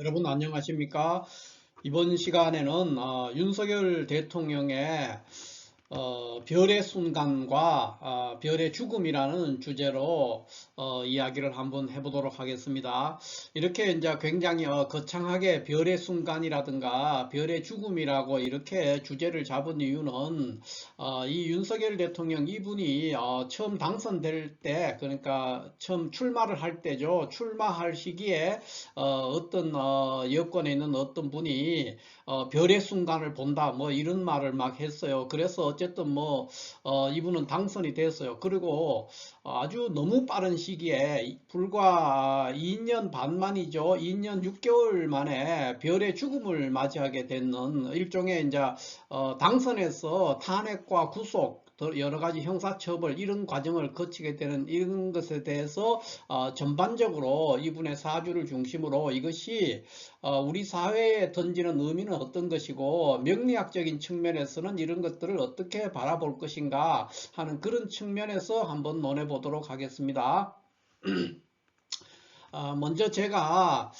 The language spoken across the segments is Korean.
여러분 안녕하십니까? 이번 시간에는 어, 윤석열 대통령의 어, 별의 순간과 어, 별의 죽음이라는 주제로 어, 이야기를 한번 해보도록 하겠습니다. 이렇게 이제 굉장히 어, 거창하게 별의 순간이라든가 별의 죽음이라고 이렇게 주제를 잡은 이유는 어, 이 윤석열 대통령 이분이 어, 처음 당선될 때 그러니까 처음 출마를 할 때죠. 출마할 시기에 어, 떤 여권에 있는 어떤 분이 어, 별의 순간을 본다 뭐 이런 말을 막 했어요. 그래서 어 쨌든 뭐 어, 이분은 당선이 됐어요. 그리고 아주 너무 빠른 시기에 불과 2년 반 만이죠. 2년 6개월 만에 별의 죽음을 맞이하게 되는 일종의 이제 어, 당선에서 탄핵과 구속 여러 가지 형사처벌 이런 과정을 거치게 되는 이런 것에 대해서 어, 전반적으로 이분의 사주를 중심으로 이것이 어, 우리 사회에 던지는 의미는 어떤 것이고 명리학적인 측면에서는 이런 것들을 어떻게 바라볼 것인가 하는 그런 측면에서 한번 논해 보도록 하겠습니다. 어, 먼저 제가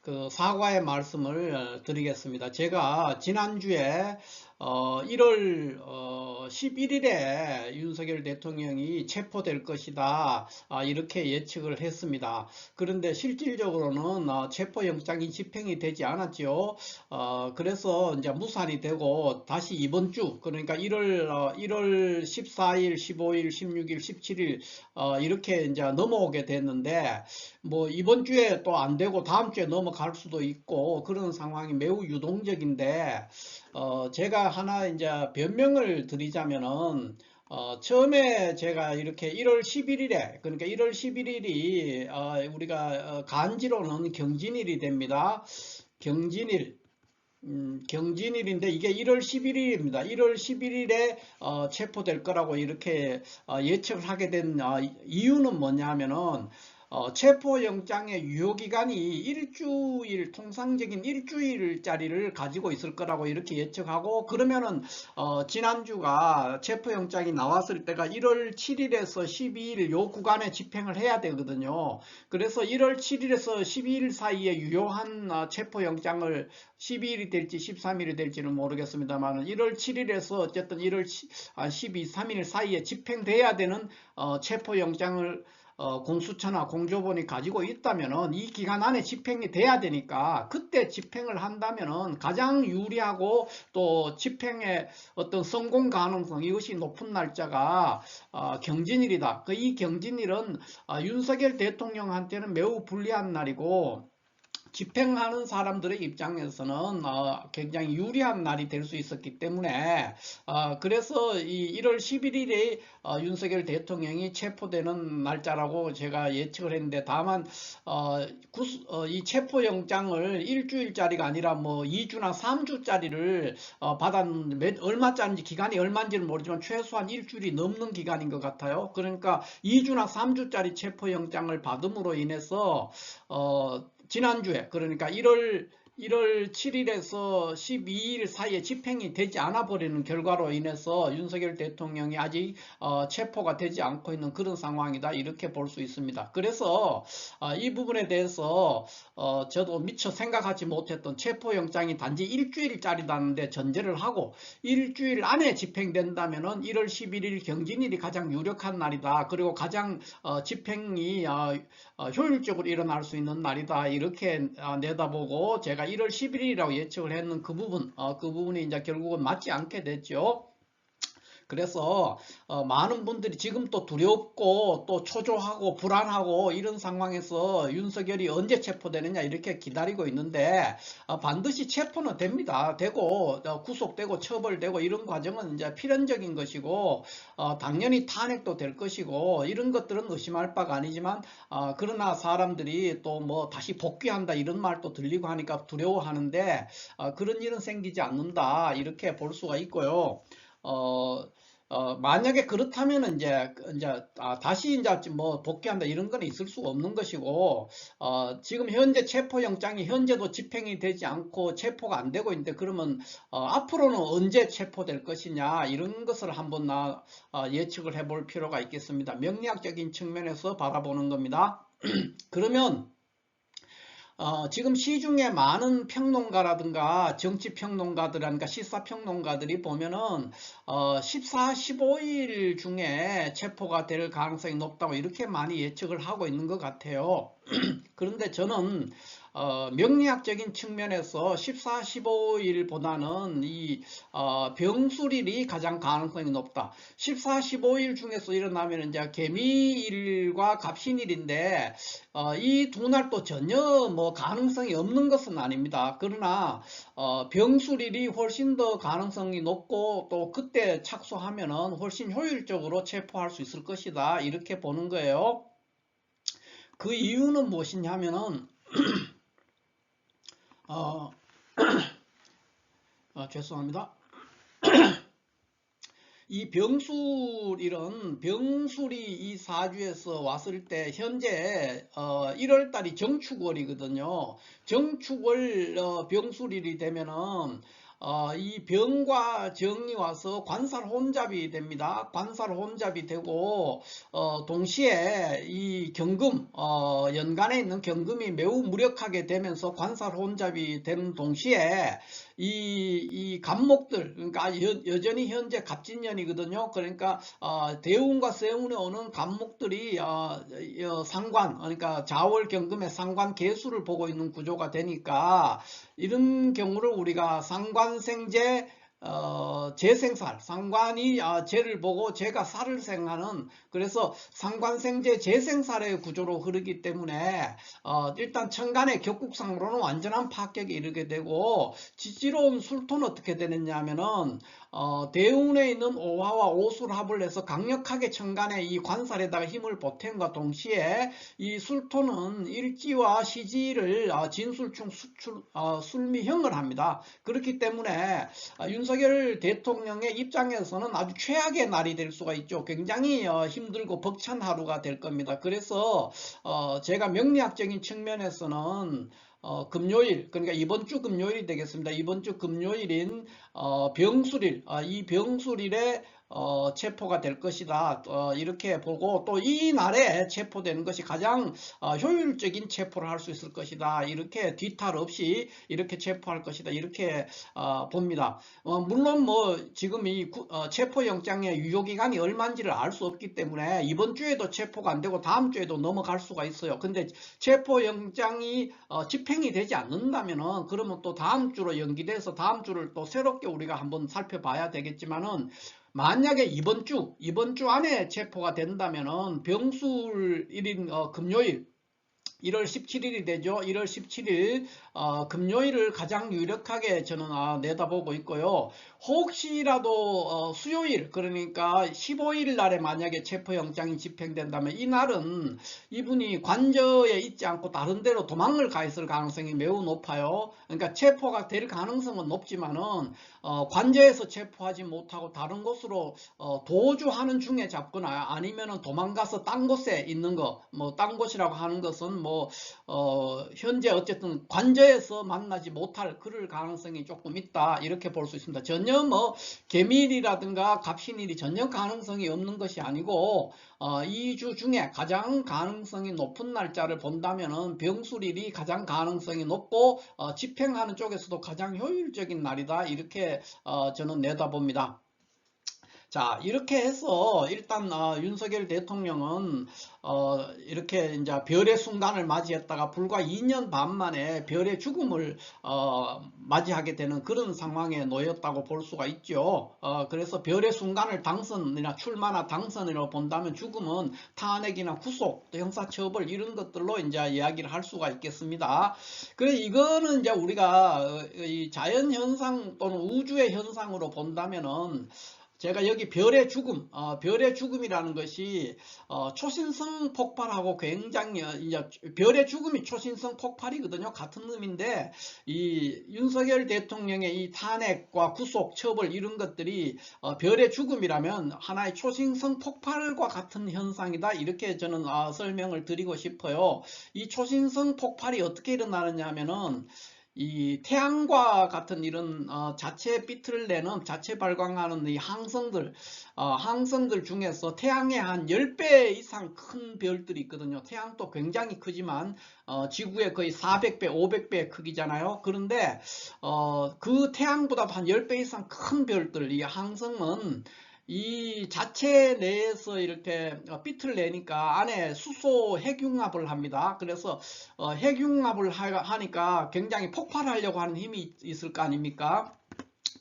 그 사과의 말씀을 드리겠습니다. 제가 지난주에 어, 1월 어, 11일에 윤석열 대통령이 체포될 것이다 아, 이렇게 예측을 했습니다. 그런데 실질적으로는 어, 체포영장이 집행이 되지 않았죠. 어, 그래서 이제 무산이 되고 다시 이번 주 그러니까 1월 1월 14일, 15일, 16일, 17일 이렇게 이제 넘어오게 됐는데 뭐 이번 주에 또 안 되고 다음 주에 넘어갈 수도 있고 그런 상황이 매우 유동적인데 어, 제가 하나 이제 변명을 드리자면은 어, 처음에 제가 이렇게 1월 11일에 그러니까 1월 11일이 어, 우리가 어, 간지로는 경진일이 됩니다. 경진일 음, 경진일인데 이게 1월 11일입니다. 1월 11일에 어, 체포될 거라고 이렇게 어, 예측을 하게 된 어, 이유는 뭐냐면은 어, 체포영장의 유효기간이 일주일, 통상적인 일주일짜리를 가지고 있을 거라고 이렇게 예측하고 그러면은 어, 지난주가 체포영장이 나왔을 때가 1월 7일에서 12일 요 구간에 집행을 해야 되거든요. 그래서 1월 7일에서 12일 사이에 유효한 어, 체포영장을 12일이 될지 13일이 될지는 모르겠습니다만 1월 7일에서 어쨌든 1월 12, 3일 사이에 집행돼야 되는 어, 체포영장을 어, 공수처나 공조본이 가지고 있다면은 이 기간 안에 집행이 돼야 되니까 그때 집행을 한다면은 가장 유리하고 또 집행의 어떤 성공 가능성 이것이 높은 날짜가 어, 경진일이다. 그 이 경진일은 어, 윤석열 대통령한테는 매우 불리한 날이고 집행하는 사람들의 입장에서는 어, 굉장히 유리한 날이 될 수 있었기 때문에 어, 그래서 이 1월 11일에 어, 윤석열 대통령이 체포되는 날짜라고 제가 예측을 했는데 다만 어, 구수, 어, 이 체포영장을 일주일짜리가 아니라 뭐 2주나 3주짜리를 어, 받았는데 얼마짜리인지 기간이 얼마인지는 모르지만 최소한 일주일이 넘는 기간인 것 같아요. 그러니까 2주나 3주짜리 체포영장을 받음으로 인해서 지난주에 그러니까 1월 1월 7일에서 12일 사이에 집행이 되지 않아 버리는 결과로 인해서 윤석열 대통령이 아직 어, 체포가 되지 않고 있는 그런 상황이다 이렇게 볼 수 있습니다. 그래서 어, 이 부분에 대해서 어, 저도 미처 생각하지 못했던 체포영장이 단지 일주일짜리다는데 전제를 하고 일주일 안에 집행된다면 1월 11일 경진일이 가장 유력한 날이다. 그리고 가장 어, 집행이 어, 어, 효율적으로 일어날 수 있는 날이다 이렇게 어, 내다보고 제가 1월 11일이라고 예측을 했는 그 부분, 어, 그 부분이 이제 결국은 맞지 않게 됐죠. 그래서 어, 많은 분들이 지금 또 두렵고 또 초조하고 불안하고 이런 상황에서 윤석열이 언제 체포되느냐 이렇게 기다리고 있는데 어, 반드시 체포는 됩니다. 되고 어, 구속되고 처벌되고 이런 과정은 이제 필연적인 것이고 어, 당연히 탄핵도 될 것이고 이런 것들은 의심할 바가 아니지만 어, 그러나 사람들이 또 뭐 다시 복귀한다 이런 말도 들리고 하니까 두려워하는데 어, 그런 일은 생기지 않는다 이렇게 볼 수가 있고요. 어, 어, 만약에 그렇다면 이제, 이제, 아, 다시 이제 뭐 복귀한다 이런 건 있을 수가 없는 것이고, 어, 지금 현재 체포 영장이 현재도 집행이 되지 않고 체포가 안 되고 있는데, 그러면, 어, 앞으로는 언제 체포될 것이냐, 이런 것을 한번 나, 어, 예측을 해볼 필요가 있겠습니다. 명리학적인 측면에서 바라보는 겁니다. 그러면, 어, 지금 시중에 많은 평론가라든가 정치 평론가들이라든가 시사 평론가들이 보면은 어, 14, 15일 중에 체포가 될 가능성이 높다고 이렇게 많이 예측을 하고 있는 것 같아요. 그런데 저는 어, 명리학적인 측면에서 14, 15일보다는 이 어, 병수일이 가장 가능성이 높다. 14, 15일 중에서 일어나면 이제 개미일과 갑신일인데 어, 이 두 날도 전혀 뭐 가능성이 없는 것은 아닙니다. 그러나 어, 병수일이 훨씬 더 가능성이 높고 또 그때 착수하면은 훨씬 효율적으로 체포할 수 있을 것이다. 이렇게 보는 거예요. 그 이유는 무엇이냐면은 어, 어, 죄송합니다. 이 병술이런 병술이 이 사주에서 왔을 때 현재 어, 1월 달이 정축월이거든요. 정축월 어, 병술일이 되면은 어, 이 병과 정이 와서 관살 혼잡이 됩니다. 관살 혼잡이 되고 어, 동시에 이 경금 어, 연간에 있는 경금이 매우 무력하게 되면서 관살 혼잡이 되는 동시에 이, 이 갑목들 그러니까 여, 전히 현재 갑진년이거든요. 그러니까 어, 대운과 세운에 오는 갑목들이 어, 어, 상관 그러니까 자월 경금의 상관 개수를 보고 있는 구조가 되니까 이런 경우를 우리가 상관생제 어, 재생살, 상관이 어, 재를 보고 재가 살을 생하는 그래서 상관생재 재생살의 구조로 흐르기 때문에 어, 일단 천간의 격국상으로는 완전한 파격에 이르게 되고 지지로운 술토는 어떻게 되느냐 하면은 어, 대운에 있는 오화와 오술 합을 해서 강력하게 천간에 이 관살에다가 힘을 보탬과 동시에 이 술토는 일지와 시지를 어, 진술충 수출, 어, 술미형을 합니다. 그렇기 때문에 어, 윤석열 대통령의 입장에서는 아주 최악의 날이 될 수가 있죠. 굉장히 어, 힘들고 벅찬 하루가 될 겁니다. 그래서 어, 제가 명리학적인 측면에서는 어, 금요일, 그러니까 이번 주 금요일이 되겠습니다. 이번 주 금요일인 어, 병술일, 어, 이 병술일에 어, 체포가 될 것이다. 어, 이렇게 보고 또 이 날에 체포되는 것이 가장 어, 효율적인 체포를 할 수 있을 것이다. 이렇게 뒤탈 없이 이렇게 체포할 것이다. 이렇게 어, 봅니다. 어, 물론 뭐 지금 이 구, 어, 체포영장의 유효기간이 얼마인지를 알 수 없기 때문에 이번 주에도 체포가 안 되고 다음 주에도 넘어갈 수가 있어요. 근데 체포영장이 어, 집행이 되지 않는다면은 그러면 또 다음 주로 연기돼서 다음 주를 또 새롭게 우리가 한번 살펴봐야 되겠지만은 만약에 이번 주, 이번 주 안에 체포가 된다면은 병술 1인 어, 금요일 1월 17일이 되죠. 1월 17일 어, 금요일을 가장 유력하게 저는 아, 내다보고 있고요. 혹시라도 어, 수요일 그러니까 15일 날에 만약에 체포영장이 집행된다면 이날은 이분이 관저에 있지 않고 다른 데로 도망을 가 있을 가능성이 매우 높아요. 그러니까 체포가 될 가능성은 높지만은 어, 관저에서 체포하지 못하고 다른 곳으로 어, 도주하는 중에 잡거나 아니면은 도망가서 딴 곳에 있는 거, 뭐 딴 곳이라고 하는 것은 뭐 어, 현재 어쨌든 관저 에서 만나지 못할 그럴 가능성이 조금 있다 이렇게 볼 수 있습니다. 전혀 뭐 개미일이라든가 갑신일이 전혀 가능성이 없는 것이 아니고 어, 2주 중에 가장 가능성이 높은 날짜를 본다면은 병술일이 가장 가능성이 높고 어, 집행하는 쪽에서도 가장 효율적인 날이다 이렇게 어, 저는 내다봅니다. 자 이렇게 해서 일단 어, 윤석열 대통령은 어, 이렇게 이제 별의 순간을 맞이했다가 불과 2년 반 만에 별의 죽음을 어, 맞이하게 되는 그런 상황에 놓였다고 볼 수가 있죠. 어, 그래서 별의 순간을 당선이나 출마나 당선이라고 본다면 죽음은 탄핵이나 구속, 또 형사처벌 이런 것들로 이제 이야기를 할 수가 있겠습니다. 그래 이거는 이제 우리가 어, 이 자연 현상 또는 우주의 현상으로 본다면은 제가 여기 별의 죽음, 어, 별의 죽음이라는 것이 어, 초신성 폭발하고 굉장히 어, 이제 별의 죽음이 초신성 폭발이거든요. 같은 의미인데 이 윤석열 대통령의 이 탄핵과 구속, 처벌 이런 것들이 어, 별의 죽음이라면 하나의 초신성 폭발과 같은 현상이다. 이렇게 저는 어, 설명을 드리고 싶어요. 이 초신성 폭발이 어떻게 일어나느냐 하면은 이 태양과 같은 이런 어, 자체 빛을 내는 자체 발광하는 이 항성들 어, 항성들 중에서 태양의 한 10배 이상 큰 별들이 있거든요. 태양도 굉장히 크지만 어, 지구의 거의 400배, 500배 크기잖아요. 그런데 어, 그 태양보다 한 10배 이상 큰 별들, 이 항성은 이 자체 내에서 이렇게 어, 빛을 내니까 안에 수소 핵융합을 합니다. 그래서 어, 핵융합을 하니까 굉장히 폭발하려고 하는 힘이 있을 거 아닙니까?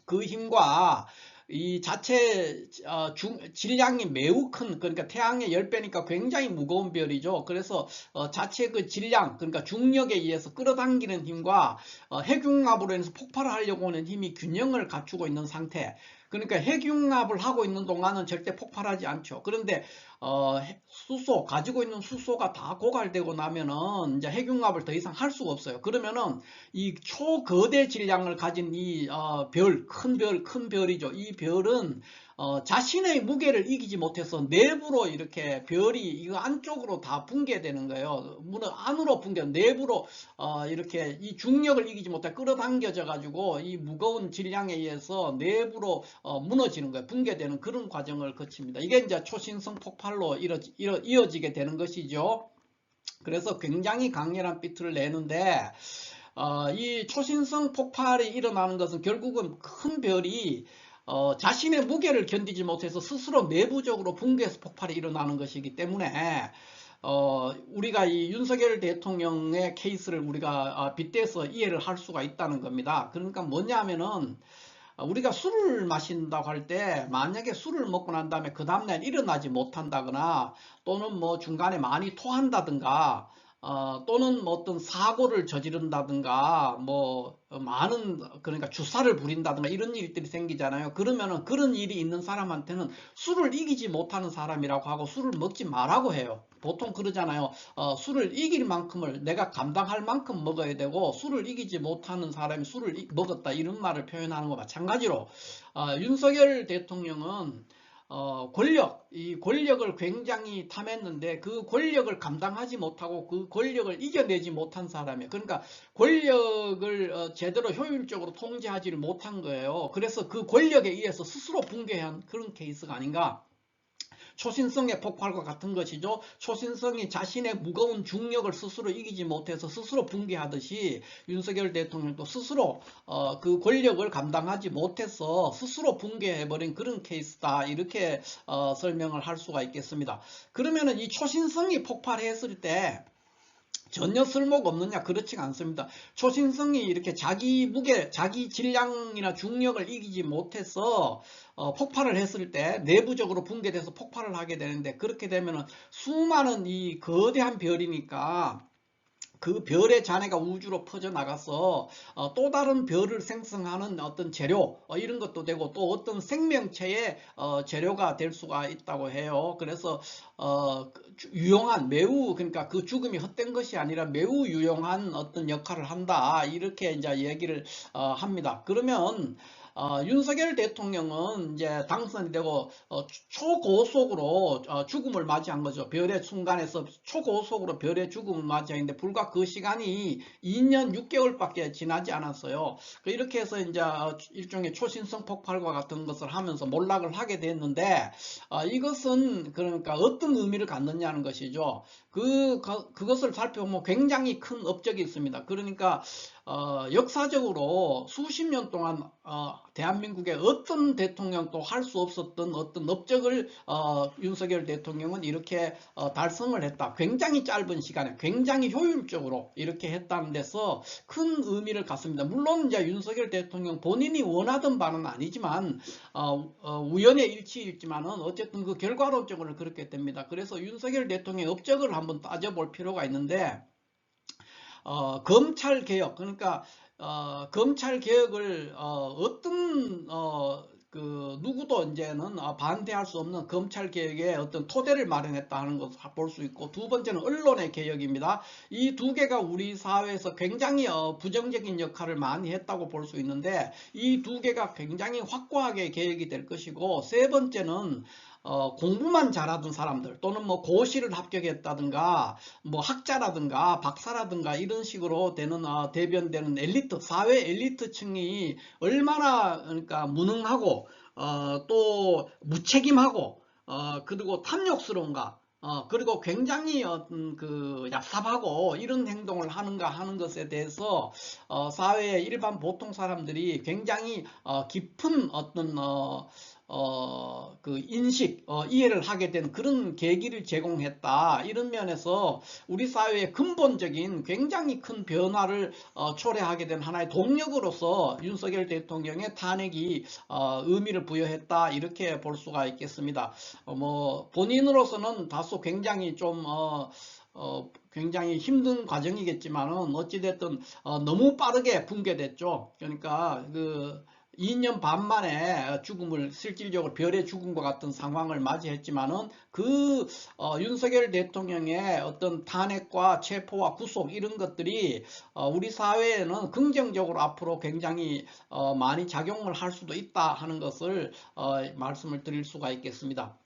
그 힘과 이 자체 어, 중, 질량이 매우 큰 그러니까 태양의 10배니까 굉장히 무거운 별이죠. 그래서 어, 자체 그 질량 그러니까 중력에 의해서 끌어당기는 힘과 어, 핵융합으로 인해서 폭발을 하려고 하는 힘이 균형을 갖추고 있는 상태 그러니까 핵융합을 하고 있는 동안은 절대 폭발하지 않죠. 그런데 어, 수소 가지고 있는 수소가 다 고갈되고 나면은 이제 핵융합을 더 이상 할 수가 없어요. 그러면은 이 초거대 질량을 가진 이 어, 별, 큰 별, 큰 별이죠. 이 별은 어, 자신의 무게를 이기지 못해서 내부로 이렇게 별이 이거 안쪽으로 다 붕괴되는 거예요. 문은 안으로 붕괴, 내부로 어, 이렇게 이 중력을 이기지 못해 끌어당겨져 가지고 이 무거운 질량에 의해서 내부로 어, 무너지는 거예요. 붕괴되는 그런 과정을 거칩니다. 이게 이제 초신성 폭발로 이어지, 이어지게 되는 것이죠. 그래서 굉장히 강렬한 빛을 내는데 어, 이 초신성 폭발이 일어나는 것은 결국은 큰 별이 어, 자신의 무게를 견디지 못해서 스스로 내부적으로 붕괴해서 폭발이 일어나는 것이기 때문에 어, 우리가 이 윤석열 대통령의 케이스를 우리가 아, 빗대서 이해를 할 수가 있다는 겁니다. 그러니까 뭐냐면은 우리가 술을 마신다고 할 때 만약에 술을 먹고 난 다음에 그 다음날 일어나지 못한다거나 또는 뭐 중간에 많이 토한다든가 어, 또는 뭐 어떤 사고를 저지른다든가 뭐 많은 그러니까 주사를 부린다든가 이런 일들이 생기잖아요. 그러면은 그런 일이 있는 사람한테는 술을 이기지 못하는 사람이라고 하고 술을 먹지 말라고 해요. 보통 그러잖아요. 어, 술을 이길 만큼을 내가 감당할 만큼 먹어야 되고 술을 이기지 못하는 사람이 술을 먹었다 이런 말을 표현하는 거 마찬가지로 어, 윤석열 대통령은 어, 권력, 이 권력을 굉장히 탐했는데 그 권력을 감당하지 못하고 그 권력을 이겨내지 못한 사람이에요. 그러니까 권력을 어, 제대로 효율적으로 통제하지를 못한 거예요. 그래서 그 권력에 의해서 스스로 붕괴한 그런 케이스가 아닌가 초신성의 폭발과 같은 것이죠. 초신성이 자신의 무거운 중력을 스스로 이기지 못해서 스스로 붕괴하듯이 윤석열 대통령도 스스로 어, 그 권력을 감당하지 못해서 스스로 붕괴해버린 그런 케이스다. 이렇게 어, 설명을 할 수가 있겠습니다. 그러면은 이 초신성이 폭발했을 때 전혀 쓸모가 없느냐 그렇지 않습니다. 초신성이 이렇게 자기 무게, 자기 질량이나 중력을 이기지 못해서 어, 폭발을 했을 때 내부적으로 붕괴돼서 폭발을 하게 되는데 그렇게 되면 수많은 이 거대한 별이니까 그 별의 잔해가 우주로 퍼져나가서 어, 또 다른 별을 생성하는 어떤 재료 어, 이런 것도 되고 또 어떤 생명체의 어, 재료가 될 수가 있다고 해요. 그래서 어, 그 유용한 매우 그러니까 그 죽음이 헛된 것이 아니라 매우 유용한 어떤 역할을 한다 이렇게 이제 얘기를 어, 합니다. 그러면 어, 윤석열 대통령은 이제 당선이 되고 어, 초고속으로 어, 죽음을 맞이한 거죠. 별의 순간에서 초고속으로 별의 죽음을 맞이했는데 불과 그 시간이 2년 6개월밖에 지나지 않았어요. 그 이렇게 해서 이제 어, 일종의 초신성 폭발과 같은 것을 하면서 몰락을 하게 됐는데 어, 이것은 그러니까 어떤 의미를 갖느냐는 것이죠. 그, 그 그것을 살펴보면 굉장히 큰 업적이 있습니다. 그러니까 어, 역사적으로 수십 년 동안 어, 대한민국의 어떤 대통령도 할 수 없었던 어떤 업적을 어, 윤석열 대통령은 이렇게 어, 달성을 했다. 굉장히 짧은 시간에 굉장히 효율적으로 이렇게 했다는 데서 큰 의미를 갖습니다. 물론 이제 윤석열 대통령 본인이 원하던 바는 아니지만 어, 어, 우연의 일치이지만은 어쨌든 그 결과론적으로 그렇게 됩니다. 그래서 윤석열 대통령의 업적을 한번 따져볼 필요가 있는데 어, 검찰 개혁 그러니까 어, 검찰 개혁을 어, 떤 어, 그 누구도 이제는 어, 반대할 수 없는 검찰 개혁의 어떤 토대를 마련했다 하는 것을 볼 수 있고 두 번째는 언론의 개혁입니다. 이 두 개가 우리 사회에서 굉장히 어, 부정적인 역할을 많이 했다고 볼 수 있는데 이 두 개가 굉장히 확고하게 개혁이 될 것이고 세 번째는 어, 공부만 잘하던 사람들 또는 뭐 고시를 합격했다든가 뭐 학자라든가 박사라든가 이런 식으로 되는 어, 대변되는 엘리트 사회 엘리트층이 얼마나 그러니까 무능하고 어, 또 무책임하고 어, 그리고 탐욕스러운가 어, 그리고 굉장히 어떤 그 얍삽하고 이런 행동을 하는가 하는 것에 대해서 어, 사회의 일반 보통 사람들이 굉장히 어, 깊은 어떤 어, 어, 그 인식, 어, 이해를 하게 된 그런 계기를 제공했다. 이런 면에서 우리 사회의 근본적인 굉장히 큰 변화를 어, 초래하게 된 하나의 동력으로서 윤석열 대통령의 탄핵이 어, 의미를 부여했다. 이렇게 볼 수가 있겠습니다. 어, 뭐 본인으로서는 다소 굉장히 좀 어, 어, 굉장히 힘든 과정이겠지만은 어찌됐든 어, 너무 빠르게 붕괴됐죠. 그러니까 그 2년 반 만에 죽음을 실질적으로 별의 죽음과 같은 상황을 맞이했지만은 그 어, 윤석열 대통령의 어떤 탄핵과 체포와 구속 이런 것들이 어, 우리 사회에는 긍정적으로 앞으로 굉장히 어, 많이 작용을 할 수도 있다 하는 것을 어, 말씀을 드릴 수가 있겠습니다.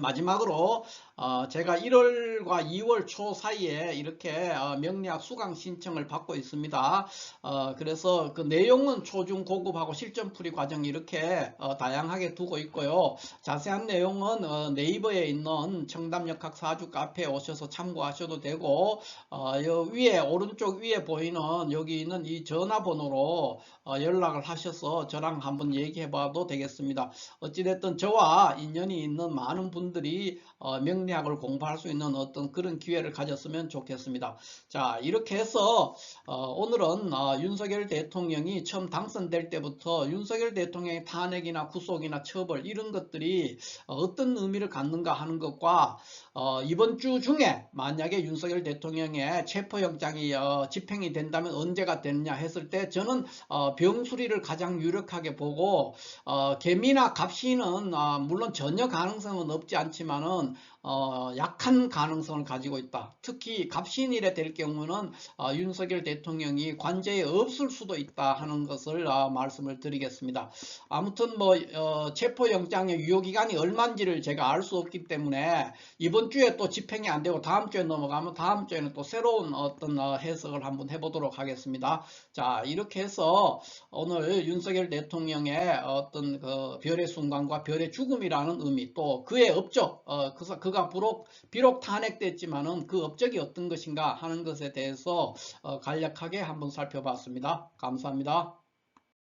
마지막으로 어, 제가 1월과 2월 초 사이에 이렇게 어, 명리학 수강 신청을 받고 있습니다. 어, 그래서 그 내용은 초중 고급하고 실전풀이 과정 이렇게 어, 다양하게 두고 있고요. 자세한 내용은 어, 네이버에 있는 청담역학 사주 카페에 오셔서 참고하셔도 되고 어, 여 위에 오른쪽 위에 보이는 여기 있는 이 전화번호로 어, 연락을 하셔서 저랑 한번 얘기해 봐도 되겠습니다. 어찌됐든 저와 인연이 있는 많은 분들이 어, 명리 학을 공부할 수 있는 어떤 그런 기회를 가졌으면 좋겠습니다. 자 이렇게 해서 어, 오늘은 어, 윤석열 대통령이 처음 당선될 때부터 윤석열 대통령의 탄핵이나 구속이나 처벌 이런 것들이 어, 어떤 의미를 갖는가 하는 것과 어, 이번 주 중에 만약에 윤석열 대통령의 체포영장이 어, 집행이 된다면 언제가 되느냐 했을 때 저는 어, 병수리를 가장 유력하게 보고 어, 개미나 갑신은 어, 물론 전혀 가능성은 없지 않지만은 어, 약한 가능성을 가지고 있다. 특히 갑신일에 될 경우는 어, 윤석열 대통령이 관제에 없을 수도 있다 하는 것을 어, 말씀을 드리겠습니다. 아무튼 뭐 어, 체포영장의 유효기간이 얼마인지를 제가 알 수 없기 때문에 이번 주에 또 집행이 안 되고 다음 주에 넘어가면 다음 주에는 또 새로운 어떤 어, 해석을 한번 해보도록 하겠습니다. 자 이렇게 해서 오늘 윤석열 대통령의 어떤 그 별의 순간과 별의 죽음이라는 의미 또 그의 업적 어, 그가 비록, 비록 탄핵됐지만은 그 업적이 어떤 것인가 하는 것에 대해서 어, 간략하게 한번 살펴봤습니다. 감사합니다.